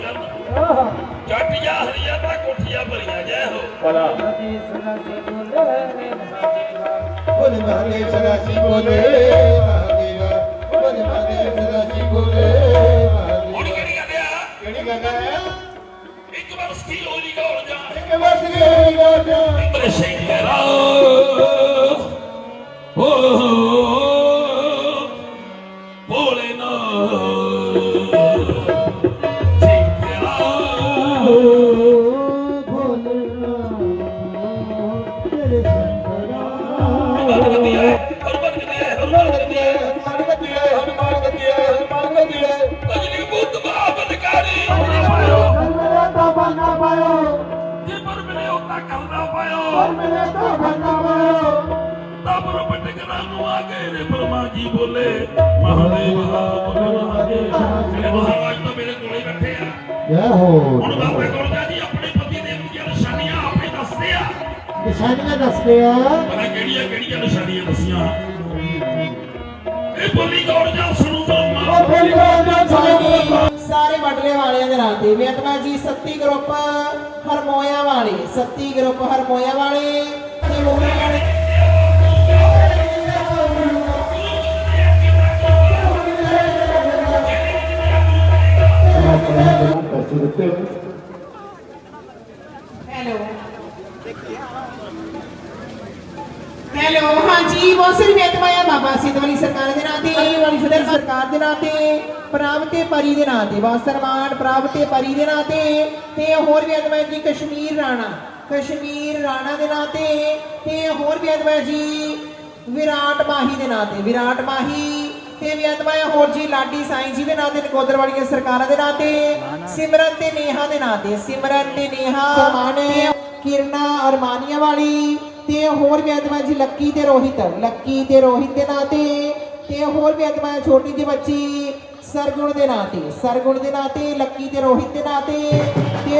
ਜੱਟ ਜਾ ਹਰੀਆ ਦਾ ਕੋਠੀਆ ਭਰੀਆਂ ਜੈ ਹੋ। ਭਲਾ। ਬੋਲੇ ਮਹਾਦੇਵ ਸਦਾ ਸੀ ਬੋਲੇ ਮਹਾਦੇਵ ਬੋਲੇ ਮਹਾਦੇਵ ਸਦਾ ਸੀ ਬੋਲੇ ਹੁਣ ਕਿਹੜੀ ਗੱਲ ਆ? ਕਿਹੜੀ ਗੱਲ ਆ? ਇੱਕ ਵਾਰ ਸਕੀ ਹੋਈ ਗੋਲ ਜਾ ਇੱਕ ਵਾਰ ਸਕੀ ਹੋਈ ਗੋਲ ਜਾ ਅੰਦਰ ਸ਼ੇਖਰਾ ਹੈ ਹਰਮਨ ਹੈ ਹਰਮਨ ਕਰਦੀ ਹੈ ਹਨੂਮਾਨ ਗੱਦੀ ਹੈ ਹਨੂਮਾਨ ਗੱਦੀ ਹੈ ਹਨੂਮਾਨ ਗੱਦੀ ਹੈ। ਅਜਲੀ ਬੁੱਧ ਬਾਬਨਕਾਰੀ ਜੇ ਪਰ ਮਿਲੇ ਉਤਾ ਕਰਨਾ ਪਾਇਓ। ਤਬ ਰਬ ਟਕਰਾ ਨੂੰ ਆ ਗਏ ਰੇ ਬ੍ਰਹਮਾ ਜੀ ਬੋਲੇ। ਮਹਾਦੇਵ ਬੋਲੇ ਮਹਾਦੇਵ। ਮਹਾਰਾਜ ਤਾਂ ਮੇਰੇ ਕੋਲੇ ਬੈਠੇ ਆ। ਜੈ ਹੋ। ਹੁਣ ਬਾਬਾ ਗੁਰਦਾ ਜੀ ਨਿਸ਼ਾਨੀਆਂ ਦੱਸਦੇ ਆ। ਪਤਾ ਕਿਹੜੀਆਂ ਕਿਹੜੀਆਂ ਨਿਸ਼ਾਨੀਆਂ ਦੱਸੀਆਂ? ਇਹ ਬੋਲੀ ਗੌਰ ਜਾ ਸੁਣੂ ਬ੍ਰਹਮਾ ਸਾਰੇ ਵਡਲੇ ਵਾਲਿਆਂ ਦੇ ਨਾਂ ਤੇ ਵੇਤਨਾ ਜੀ ਸੱਤੀ ਗਰੁੱਪ ਹਰਮੋਇਆ ਵਾਲੇ ਸੱਤੀ ਗਰੁੱਪ ਹਰਮੋਇਆ ਵਾਲੇ ਤੇ ਮੋਹਰੇ ਵਾਲੇ ਹੈਲੋ ਹਾਂਜੀ ਮੌਸਮ ਵੇਤਵਾਇਆ ਬਾਬਾ ਸਿੱਧ ਵਾਲੀ ਸਰਕਾਰ ਦੇ ਨਾਂ ਤੇ ਵਾਲੀ ਸਿੱਧ ਸਰਕਾਰ। ਦੇ ਨਾਂ ਤੇ ਪ੍ਰਾਪ ਤੇ ਪਰੀ ਦੇ ਨਾਂ ਤੇ ਵਾਸਰਮਾਨ ਪ੍ਰਾਪ ਤੇ ਪਰੀ ਦੇ ਨਾਂ ਤੇ ਤੇ ਹੋਰ ਜੀ ਕਸ਼ਮੀਰ ਰਾਣਾ ਕਸ਼ਮੀਰ ਰਾਣਾ ਦੇ ਨਾਂ ਤੇ ਤੇ ਹੋਰ ਵੇਤਵਾ ਜੀ ਵਿਰਾਟ ਮਾਹੀ ਦੇ ਨਾਂ ਤੇ ਵਿਰਾਟ ਮਾਹੀ ਤੇ ਵੇਤਵਾ ਹੋਰ ਜੀ ਲਾਡੀ ਸਾਈਂ ਜੀ ਦੇ ਨਾਂ ਤੇ ਨਕੋਦਰ ਵਾਲੀਆਂ ਸਰਕਾਰਾਂ ਦੇ ਨਾਂ ਤੇ ਸਿਮਰਨ ਤੇ ਨੇਹਾ ਦੇ ਨਾਂ ਤੇ ਸਿਮਰਨ ਤੇ ਨੇਹਾ ਸਮਾਨੇ ਕਿਰਨਾ ਅਰਮਾਨੀਆ ਵਾਲੀ ਤੇ ਹੋਰ ਵੀ ਅਦਮਾ ਜੀ, ਲੱਕੀ ਤੇ ਰੋਹਿਤ, ਲੱਕੀ ਤੇ ਰੋਹਿਤ ਦੇ ਨਾਂ ਤੇ ਤੇ ਹੋਰ ਵੀ ਅਦਮਾ ਛੋਟੀ ਜਿਹੀ ਬੱਚੀ ਸਰਗੁਣ ਦੇ ਨਾਂ ਤੇ, ਸਰਗੁਣ ਦੇ ਨਾਂ ਤੇ, ਲੱਕੀ ਤੇ ਰੋਹਿਤ ਦੇ ਨਾਂ ਤੇ ਤੇ